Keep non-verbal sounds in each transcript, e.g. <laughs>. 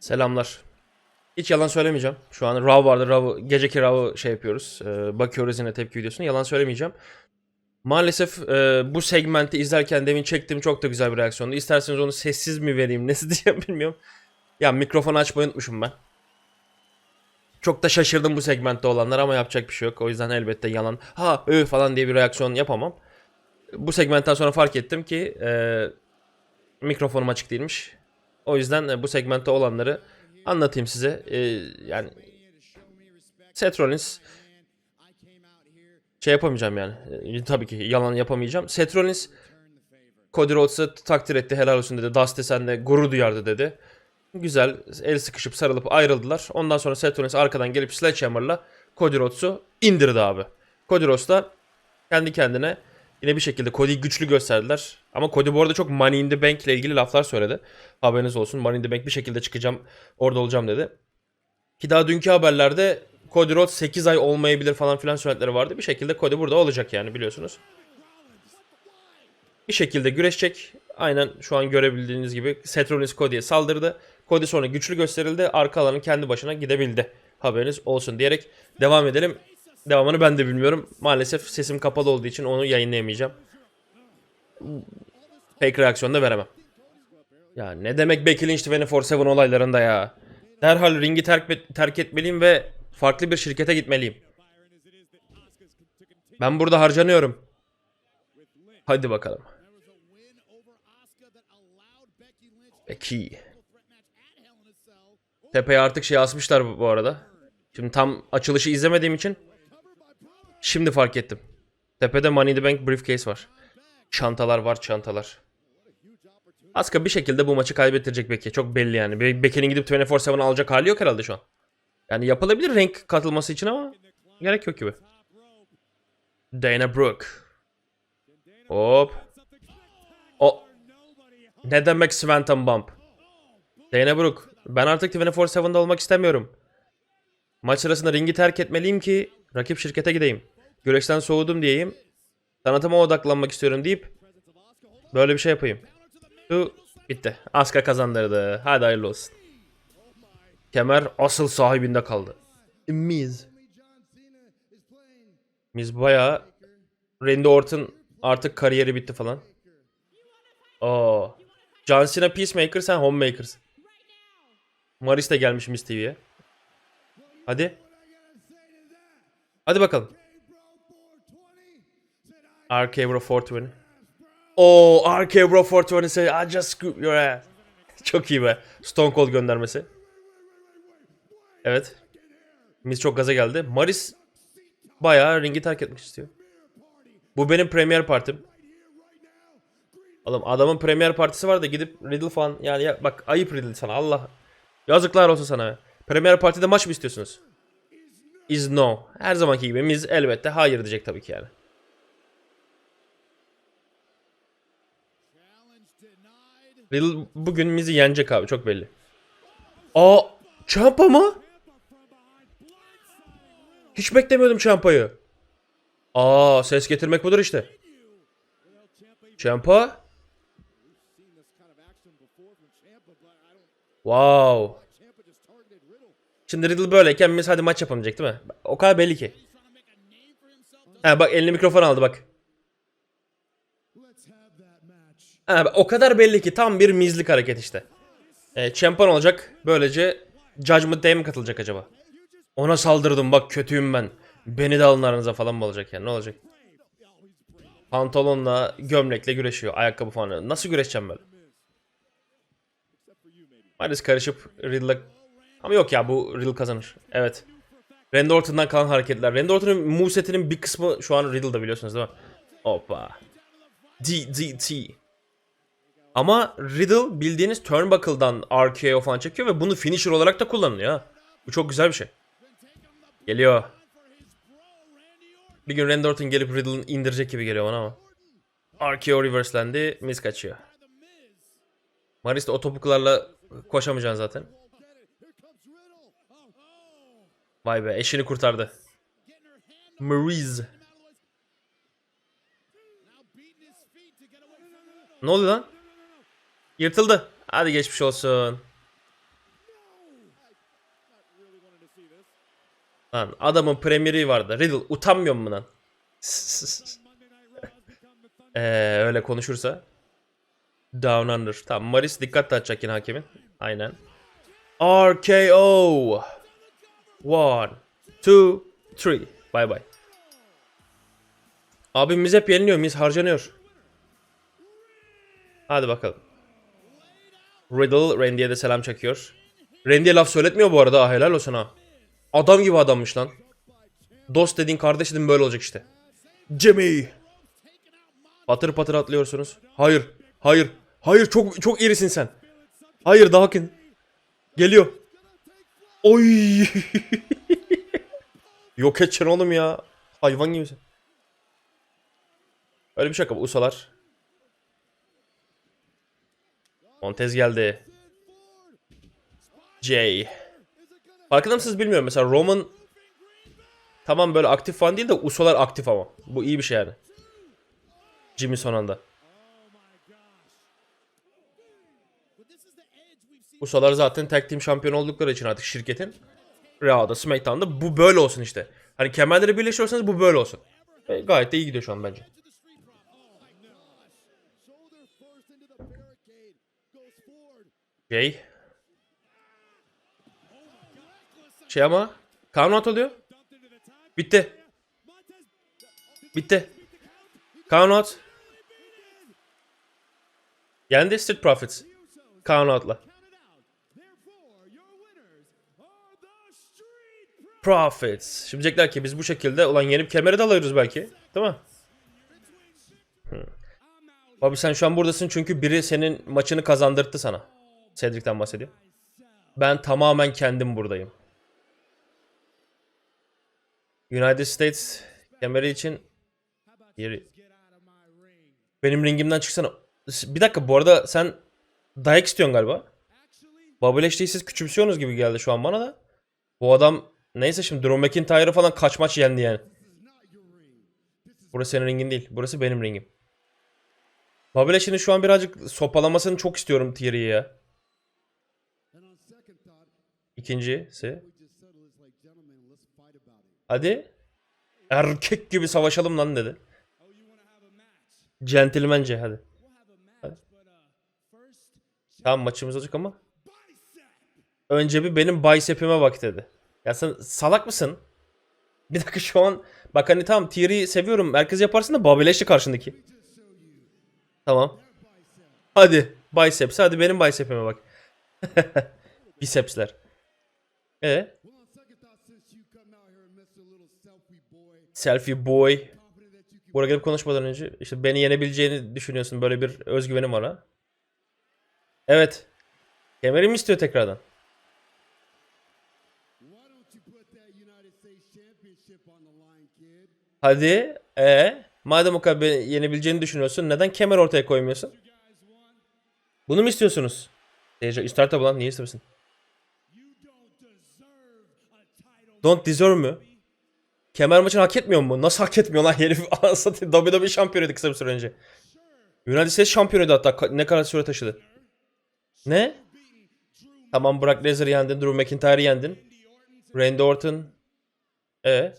Selamlar. Hiç yalan söylemeyeceğim. Şu an Raw vardı. Raw, geceki Raw'ı şey yapıyoruz. Ee, bakıyoruz yine tepki videosuna. Yalan söylemeyeceğim. Maalesef e, bu segmenti izlerken demin çektiğim çok da güzel bir reaksiyondu. İsterseniz onu sessiz mi vereyim, <laughs> nesi diyeceğim bilmiyorum. Ya mikrofonu açmayı unutmuşum ben. Çok da şaşırdım bu segmentte olanlar ama yapacak bir şey yok. O yüzden elbette yalan ha ı falan diye bir reaksiyon yapamam. Bu segmentten sonra fark ettim ki e, mikrofonum açık değilmiş. O yüzden e, bu segmentte olanları anlatayım size. E, yani Seth Rollins şey yapamayacağım yani. E, tabii ki yalan yapamayacağım. Seth Rollins Cody Rhodes'ı takdir etti helal olsun dedi. Dusty sen de gurur duyardı dedi. Güzel el sıkışıp sarılıp ayrıldılar. Ondan sonra Seth Rollins arkadan gelip Sledgehammer'la Cody Rhodes'u indirdi abi. Cody Rhodes da kendi kendine yine bir şekilde Cody'yi güçlü gösterdiler. Ama Cody bu arada çok Money in the Bank ile ilgili laflar söyledi. Haberiniz olsun. Money in the Bank bir şekilde çıkacağım orada olacağım dedi. Ki daha dünkü haberlerde Cody Rhodes 8 ay olmayabilir falan filan söylentileri vardı. Bir şekilde Cody burada olacak yani biliyorsunuz. Bir şekilde güreşecek. Aynen şu an görebildiğiniz gibi Seth Rollins Cody'ye saldırdı. Cody sonra güçlü gösterildi. Arka alanın kendi başına gidebildi. Haberiniz olsun diyerek devam edelim. Devamını ben de bilmiyorum. Maalesef sesim kapalı olduğu için onu yayınlayamayacağım. Fake reaksiyon da veremem. Ya ne demek Becky Lynch 24-7 olaylarında ya. Derhal ringi terk, terk etmeliyim ve farklı bir şirkete gitmeliyim. Ben burada harcanıyorum. Hadi bakalım. Becky. Tepeye artık şey asmışlar bu- arada. Şimdi tam açılışı izlemediğim için şimdi fark ettim. Tepede Money in the Bank briefcase var. Çantalar var çantalar. Asuka bir şekilde bu maçı kaybettirecek Becky. Çok belli yani. Be- Becky'nin gidip 24-7 alacak hali yok herhalde şu an. Yani yapılabilir renk katılması için ama gerek yok gibi. Dana Brooke. Hop. O. Ne demek Swanton Bump? Dana Brooke. Ben artık 24-7'da olmak istemiyorum. Maç sırasında ringi terk etmeliyim ki rakip şirkete gideyim. Güreşten soğudum diyeyim. Sanatıma odaklanmak istiyorum deyip böyle bir şey yapayım. Bu bitti. Asuka kazandırdı. Hadi hayırlı olsun. Kemer asıl sahibinde kaldı. Miz. Miz bayağı Randy Orton artık kariyeri bitti falan. Oo. John Cena Peacemaker sen Homemaker'sın. Maris de gelmiş Miz TV'ye. Hadi. Hadi bakalım. RK Bro 420. Oo RK Bro 420 say I just scoop your ass. Çok iyi be. Stone Cold göndermesi. Evet. Miz çok gaza geldi. Maris bayağı ringi terk etmek istiyor. Bu benim premier partim. Oğlum adamın premier partisi var da gidip Riddle falan yani ya, bak ayıp Riddle sana Allah. Yazıklar olsun sana. Premier partide maç mı istiyorsunuz? Is no. Her zamanki gibi Miz elbette hayır diyecek tabii ki yani. Riddle bugün Miz'i yenecek abi çok belli. Aa Champa mı? Hiç beklemiyordum Champa'yı. Aa ses getirmek budur işte. Champa. Wow. Şimdi Riddle böyleyken Miz hadi maç yapamayacak değil mi? O kadar belli ki. Ha bak elini mikrofon aldı bak. Ha, o kadar belli ki tam bir mizlik hareket işte. E, champion olacak. Böylece Judgment Day'e mi katılacak acaba? Ona saldırdım bak kötüyüm ben. Beni de alın aranıza falan mı olacak yani ne olacak? Pantolonla gömlekle güreşiyor. Ayakkabı falan. Nasıl güreşeceğim böyle? Maalesef karışıp Riddle'a... Ama yok ya bu Riddle kazanır. Evet. Randy Orton'dan kalan hareketler. Randy Orton'un movesetinin bir kısmı şu an Riddle'da biliyorsunuz değil mi? Hoppa. DDT. Ama Riddle bildiğiniz turnbuckle'dan RKO falan çekiyor ve bunu finisher olarak da kullanılıyor ha. Bu çok güzel bir şey. Geliyor. Bir gün Randy Orton gelip Riddle'ın indirecek gibi geliyor bana ama. RKO reverselendi. Miz kaçıyor. Maris de o topuklarla koşamayacaksın zaten. Vay be eşini kurtardı. Mariz. Ne oldu lan? Yırtıldı. Hadi geçmiş olsun. Lan adamın premieri vardı. Riddle utanmıyor mu lan? <laughs> ee, öyle konuşursa. Down Under. Tamam Maris dikkat dağıtacak yine hakemin. Aynen. RKO. One, two, three. Bye bye. Abimiz hep yeniliyor. Miz harcanıyor. Hadi bakalım. Riddle Randy'ye de selam çakıyor. Randy'ye laf söyletmiyor bu arada. ha, Helal olsun ha. Adam gibi adammış lan. Dost dediğin kardeş dediğin böyle olacak işte. Jimmy. Patır patır atlıyorsunuz. Hayır. Hayır. Hayır çok çok irisin sen. Hayır Dawkins. Geliyor. Oy. <laughs> Yok edeceksin oğlum ya. Hayvan gibisin. Öyle bir şaka bu usalar. Montez geldi. Jay. Farkında mısınız bilmiyorum. Mesela Roman tamam böyle aktif falan değil de usolar aktif ama. Bu iyi bir şey yani. Jimmy son anda. Usolar zaten tag team şampiyon oldukları için artık şirketin Raw'da, SmackDown'da bu böyle olsun işte. Hani kemerleri birleşiyorsanız bu böyle olsun. E, gayet de iyi gidiyor şu an bence. Jay. Şey ama out oluyor. Bitti. Bitti. Count out. Yendi Street Profits. Out'la. Profits. Şimdi diyecekler ki biz bu şekilde ulan yenip kemeri de alıyoruz belki. Değil mi? Hı. Abi sen şu an buradasın çünkü biri senin maçını kazandırttı sana. Cedric'ten bahsediyor. Ben tamamen kendim buradayım. United States kemeri için yeri. Benim ringimden çıksana. Bir dakika bu arada sen dayak istiyorsun galiba. Lashley'i siz küçümsüyorsunuz gibi geldi şu an bana da. Bu adam neyse şimdi Drew McIntyre'ı falan kaç maç yendi yani. Burası senin ringin değil. Burası benim ringim. Bobby Lashley'nin şu an birazcık sopalamasını çok istiyorum Thierry'i ya. İkincisi. Hadi. Erkek gibi savaşalım lan dedi. Centilmence hadi. hadi. Tamam maçımız olacak ama. Önce bir benim bicep'ime bak dedi. Ya sen salak mısın? Bir dakika şu an bak hani tamam Thierry'i seviyorum. Herkes yaparsın da Lashley karşındaki. Tamam. Hadi biceps hadi benim bicep'ime bak. <laughs> Bicepsler. E selfie boy. Buraya gelip konuşmadan önce işte beni yenebileceğini düşünüyorsun. Böyle bir özgüvenim var ha. Evet. Kemerimi istiyor tekrardan. Hadi. E madem o kadar yenebileceğini düşünüyorsun neden kemer ortaya koymuyorsun? Bunu mu istiyorsunuz? Seyirci üstarta bulan niye istemesin? Don't deserve mü? Kemer maçını hak etmiyor mu? Nasıl hak etmiyor lan herif? <laughs> Anasını WWE şampiyonuydu kısa bir süre önce. United States şampiyonuydu hatta ne kadar süre taşıdı. Ne? Tamam Brock Lesnar yendin, Drew McIntyre yendin. Randy Orton. E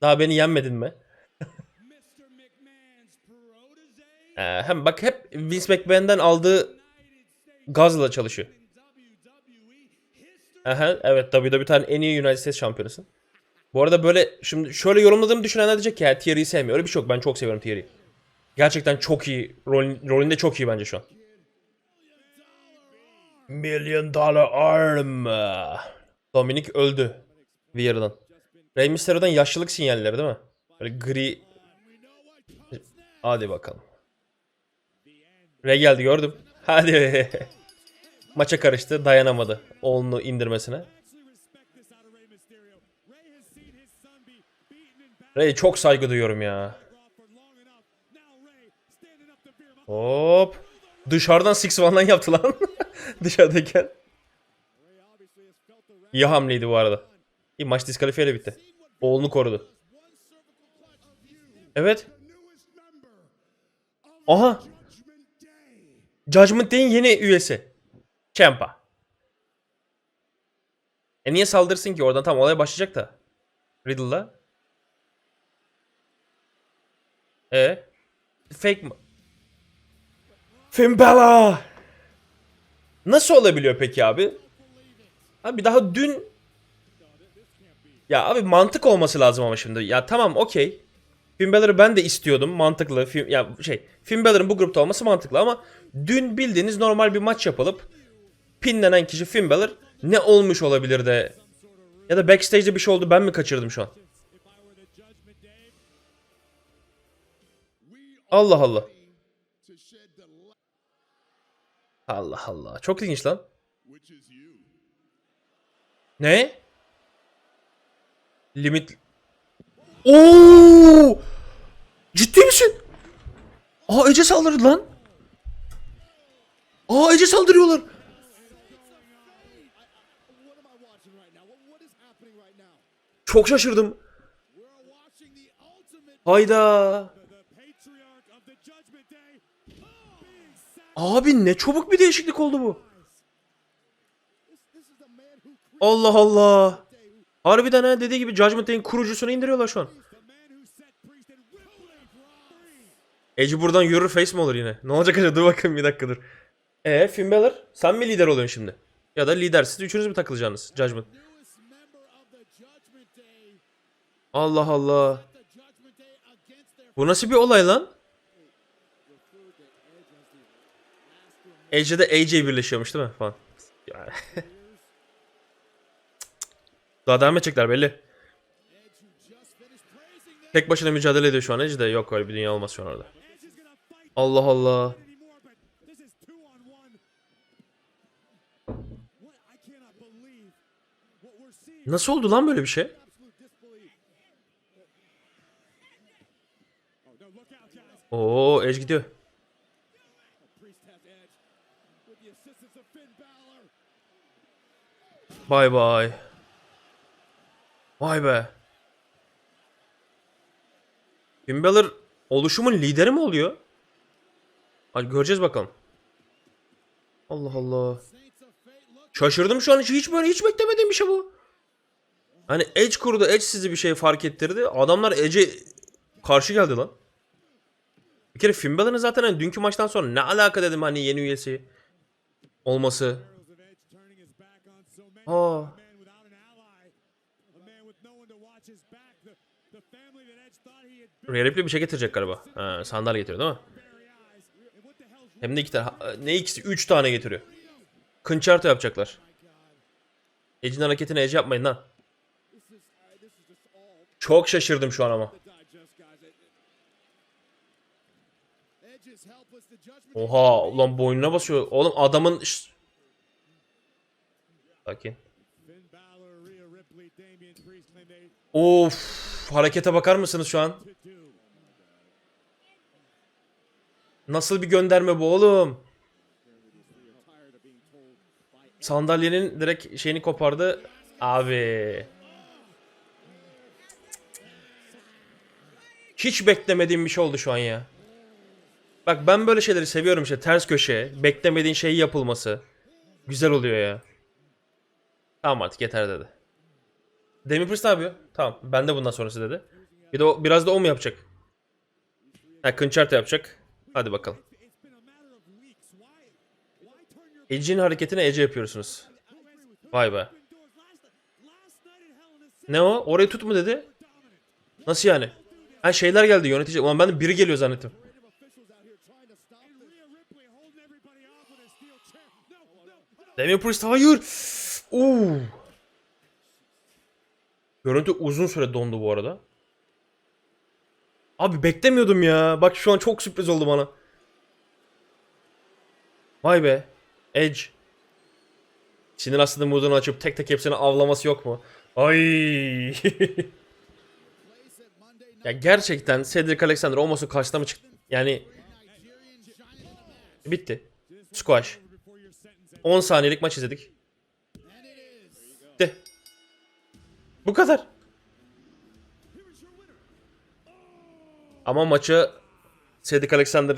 Daha beni yenmedin mi? <laughs> Ee, hem bak hep Vince McMahon'dan aldığı gazla çalışıyor. Aha, evet WWE'nin en iyi United States şampiyonusun. Bu arada böyle şimdi şöyle yorumladığımı düşünenler diyecek ki ya Thierry'i sevmiyor. Öyle bir şey yok. Ben çok seviyorum Thierry'i. Gerçekten çok iyi. Rol, rolünde çok iyi bence şu an. Million Dollar Arm. Dominic öldü. Weird'dan. Rey Mysterio'dan yaşlılık sinyalleri değil mi? Böyle gri. Hadi bakalım. Rey geldi gördüm. <laughs> Hadi. Maça karıştı dayanamadı. Oğlunu indirmesine. Rey çok saygı duyuyorum ya. Hop. Dışarıdan Six One'dan yaptı lan. <laughs> Dışarıdayken. İyi hamleydi bu arada. İyi maç diskalifiyeyle bitti. Oğlunu korudu. Evet. Aha. Judgment Day'in yeni üyesi. Champa. E niye saldırsın ki oradan tam olay başlayacak da. Riddle'la. E fake mi? Finn Balor! Nasıl olabiliyor peki abi? Abi daha dün ya abi mantık olması lazım ama şimdi. Ya tamam okey. Finn Balor'ı ben de istiyordum. Mantıklı. Finn- ya şey, Finn Balor'ın bu grupta olması mantıklı ama dün bildiğiniz normal bir maç yapılıp pinlenen kişi Finn Balor ne olmuş olabilir de ya da backstage'de bir şey oldu ben mi kaçırdım şu an? Allah Allah. Allah Allah. Çok ilginç lan. Ne? Limit... Oo! Ciddi misin? Aa Ece saldırdı lan. Aa Ece saldırıyorlar. Çok şaşırdım. Hayda. Abi ne çabuk bir değişiklik oldu bu. Allah Allah. Harbiden ha dediği gibi Judgment Day'in kurucusunu indiriyorlar şu an. Ece buradan yürür face mi olur yine? Ne olacak acaba? Dur bakayım bir dakika dur. Ee Finn Balor sen mi lider oluyorsun şimdi? Ya da lidersiz üçünüz mü takılacaksınız Judgment? Allah Allah. Bu nasıl bir olay lan? Edge'de AJ birleşiyormuş değil mi? Falan. <laughs> Daha devam edecekler belli. Tek başına mücadele ediyor şu an Edge de yok öyle bir dünya olmaz şu an orada. Allah Allah. Nasıl oldu lan böyle bir şey? Oo Edge gidiyor. Priest has Edge with the assistance of Finn Balor. Bay bay. Vay be. Finn Balor oluşumun lideri mi oluyor? Hadi göreceğiz bakalım. Allah Allah. Şaşırdım şu an hiç, hiç böyle hiç beklemediğim bir şey bu. Hani Edge kurdu Edge sizi bir şey fark ettirdi. Adamlar Edge'e karşı geldi lan. Bir kere Finn Balor'ın zaten hani dünkü maçtan sonra ne alaka dedim hani yeni üyesi olması. arrows Ripley bir şey getirecek galiba. Ha, sandalye getiriyor değil mi? Hem de iki tane. Ne ikisi? Üç tane getiriyor. Kınçarto yapacaklar. Edge'in hareketini Edge yapmayın lan. uh, Çok şaşırdım şu an ama. Oha ulan boynuna basıyor. Oğlum adamın... Sakin. Finn Balor, Rhea Ripley, Damian Priest claim they Of harekete bakar mısınız şu an? Nasıl bir gönderme bu oğlum? Sandalyenin direkt şeyini kopardı. Abi. Hiç beklemediğim bir şey oldu şu an ya. Bak ben böyle şeyleri seviyorum işte ters köşe, beklemediğin şey yapılması. Güzel oluyor ya. Tamam artık yeter dedi. Demi Priest ne yapıyor? Tamam ben de bundan sonrası dedi. Bir de o, biraz da o mu yapacak? Ha Concerto yapacak. Hadi bakalım. Edge'in hareketini Edge yapıyorsunuz. Vay be. Ne o? Orayı tut mu dedi? Nasıl yani? Ha şeyler geldi yönetici. Ulan ben de biri geliyor zannettim. Demi Priest hayır. Oo. Görüntü uzun süre dondu bu arada. Abi beklemiyordum ya. Bak şu an çok sürpriz oldu bana. Vay be. Edge. Sinir aslında modunu açıp tek tek hepsini avlaması yok mu? Ay. <laughs> Ya gerçekten Cedric Alexander olması karşısına mı çıktı? Yani bitti. Squash. Before your sentence 10 saniyelik maç izledik. and it is Bitti. Bu kadar. Ama maçı Cedric Alexander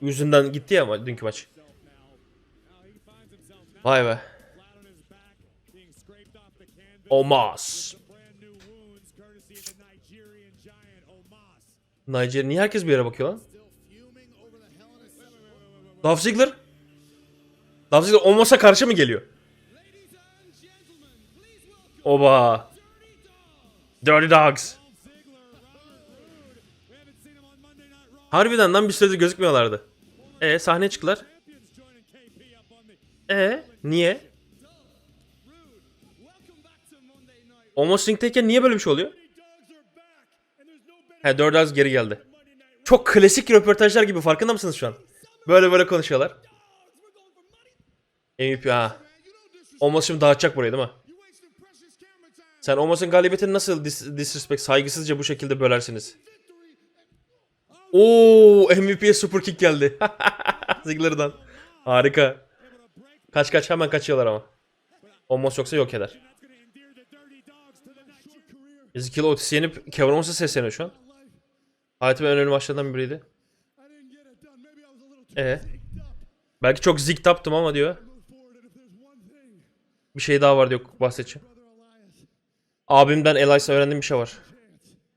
yüzünden gitti ya ama dünkü maç. Vay be. Omos. Nigeria niye herkes bir yere bakıyor lan? Dolph Ziggler? Dolph Ziggler Omos'a karşı mı geliyor? Oba. Night Raw. Harbiden lan bir süredir gözükmüyorlardı. E sahneye çıktılar. E niye? Omos ringteyken niye böyle bir şey oluyor? Dogs He Dirty Dogs geri geldi. Çok klasik röportajlar gibi farkında mısınız şu an? Böyle böyle konuşuyorlar. MVP ha. Omos şimdi dağıtacak burayı değil mi? Sen Omos'un galibiyetini nasıl dis- disrespect, saygısızca bu şekilde bölersiniz? Oo, MVP'ye super kick geldi. <laughs> Ziggler'dan. Harika. Kaç kaç hemen kaçıyorlar ama. Omos yoksa yok eder. Ezekiel Otis yenip Kevin Owens'a sesleniyor şu an. Hayatımın en önemli maçlarından biriydi. Ee, belki çok ziktaptım ama diyor. Bir şey daha var diyor bahsedeceğim. Abimden Elias'a öğrendiğim bir şey var.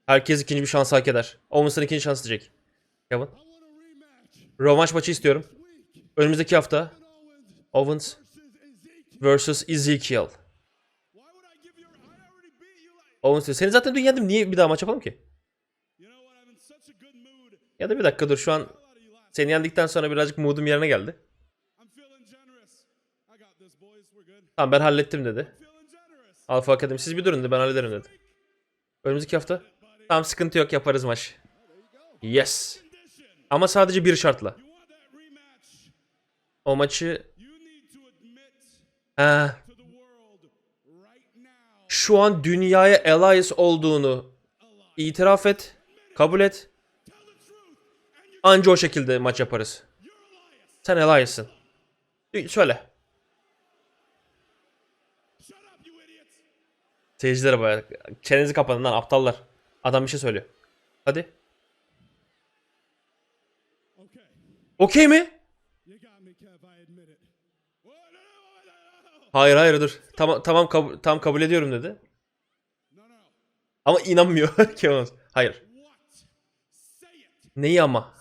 Herkes ikinci bir şans hak eder. Owens'ın ikinci şansı diyecek. Kevin. Rövanş maçı istiyorum. Önümüzdeki hafta Owens vs Ezekiel. Owens diyor. Seni zaten dün yendim. Niye bir daha maç yapalım ki? Ya da bir dakika dur şu an seni yendikten sonra birazcık moodum yerine geldi. Tamam ben hallettim dedi. Alfa Akademi siz bir durun dedi ben hallederim dedi. Önümüzdeki hafta. Tamam sıkıntı yok yaparız maç. Yes. Ama sadece bir şartla. O maçı ha, şu an dünyaya Elias olduğunu itiraf et, kabul et. Anca o şekilde maç yaparız. Sen Elias'sın. Söyle. Seyircilere baya çenenizi kapatın lan aptallar. Adam bir şey söylüyor. Hadi. Okey mi? Hayır hayır dur. Tamam tamam kab- tam kabul ediyorum dedi. Ama inanmıyor <laughs> Kevin. Hayır. Neyi ama?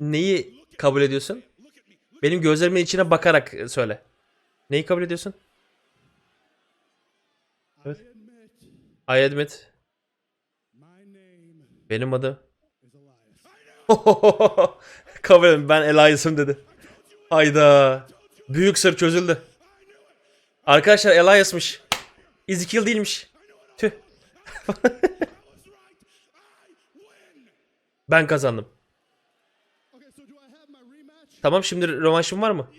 Neyi kabul ediyorsun? Benim gözlerimin içine bakarak söyle. Neyi kabul ediyorsun? Evet. I admit I admit. Benim Elias. <laughs> kabul edin ben Elias'ım dedi. Hayda. Büyük sır çözüldü. Arkadaşlar Elias'mış. Ezekiel değilmiş. Tüh. <laughs> ben kazandım. Tamam şimdi rövanşım var mı?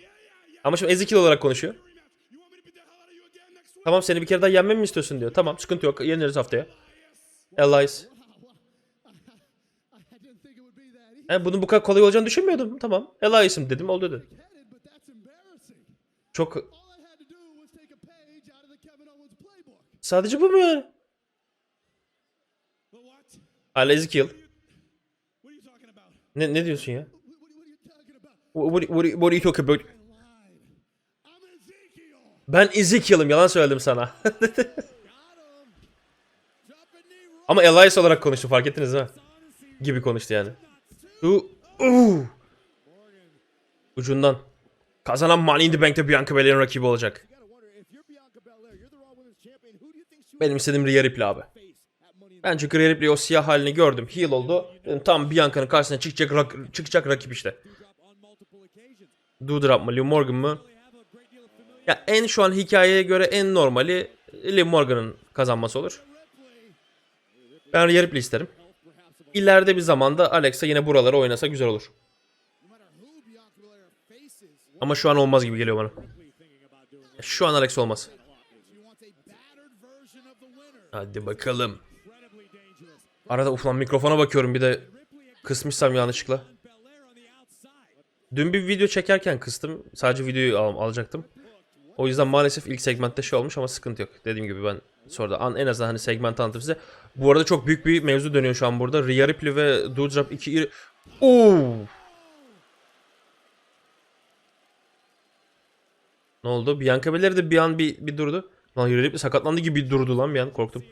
Ama şimdi Ezekiel olarak konuşuyor. Tamam seni bir kere daha yenmemi mi istiyorsun diyor. Tamam sıkıntı yok yeneriz haftaya. Elias. I didn't think it would be that easy. He, bunun bu kadar kolay olacağını düşünmüyordum. Tamam. Elias'ım dedim oldu dedi. Çok sadece bu mu yani? What? Hala Ezekiel. Ne, ne diyorsun ya? What, what, what, what are you talking about? I lied. I'm Ezekiel. Ben Ezekiel'ım yalan söyledim sana. <laughs> Ama Elias olarak konuştu fark ettiniz mi? Gibi konuştu yani. U, uu. Ucundan. Kazanan Money in the Bank'te Bianca Belair'in rakibi olacak. Benim istediğim Rhea Ripley abi. Ben çünkü Rhea Ripley o siyah halini gördüm. Heel oldu. Dedim, tam Bianca'nın karşısına çıkacak, rak- çıkacak rakip işte. Doudrop mu, Liv Morgan mı? Ya en şu an hikayeye göre en normali Liv Morgan'ın kazanması olur. Ben Ripley isterim. İleride bir zamanda Alexa yine buralara oynasa güzel olur. Ama şu an olmaz gibi geliyor bana. Şu an Alex olmaz. Hadi bakalım. Arada uf lan mikrofona bakıyorum bir de kısmışsam yanlışlıkla. Dün bir video çekerken kıstım. Sadece videoyu al- alacaktım. O yüzden maalesef ilk segmentte şey olmuş ama sıkıntı yok. Dediğim gibi ben sonra an, en azından hani segment anlatırım size. Bu arada çok büyük bir mevzu dönüyor şu an burada. Rhea Ripley ve Doudrop 2 iri... Oo! Ne oldu? Bianca Belair de bir an bir, bir durdu. Lan yürüyüp sakatlandı gibi durdu lan bir an korktum.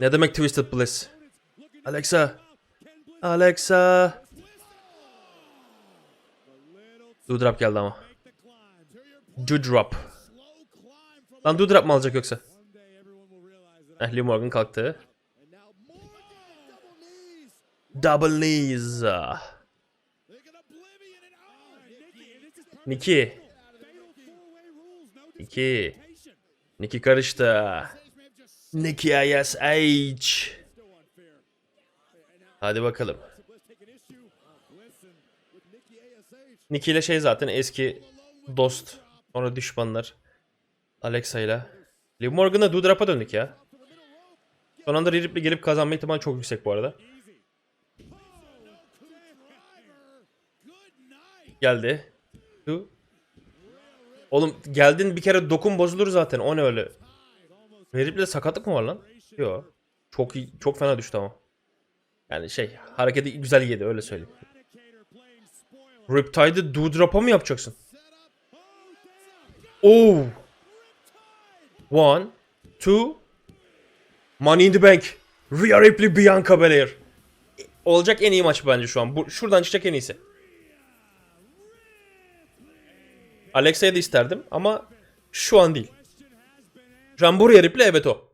Ne demek Twisted Bliss? Alexa. Alexa. Dewdrop geldi ama. From Lan Dewdrop mu alacak yoksa? Eh Lee Morgan kalktı. double knees. Nikki, disqualification. Niki karıştı. Niki ISH. Hadi bakalım. Nikki ile şey zaten eski dost. Sonra düşmanlar. Alexa ile. Liv Morgan'la Dewdrop'a döndük ya. Son anda Ripley gelip kazanma ihtimali çok yüksek bu arada. Geldi. Oğlum geldin bir kere dokun bozulur zaten. O ne öyle? Ripley'de sakatlık mı var lan? Yok. Çok iyi, çok fena düştü ama. Yani şey hareketi güzel yedi öyle söyleyeyim. Riptide'ı Dewdrop'a mı yapacaksın? Oh! One, two, Money in the Bank. Rhea Ripley, Bianca Belair. Olacak en iyi maç bence şu an. Bu, şuradan çıkacak en iyisi. Alexa'ya da isterdim ama şu an değil. Rhea Ripley evet o.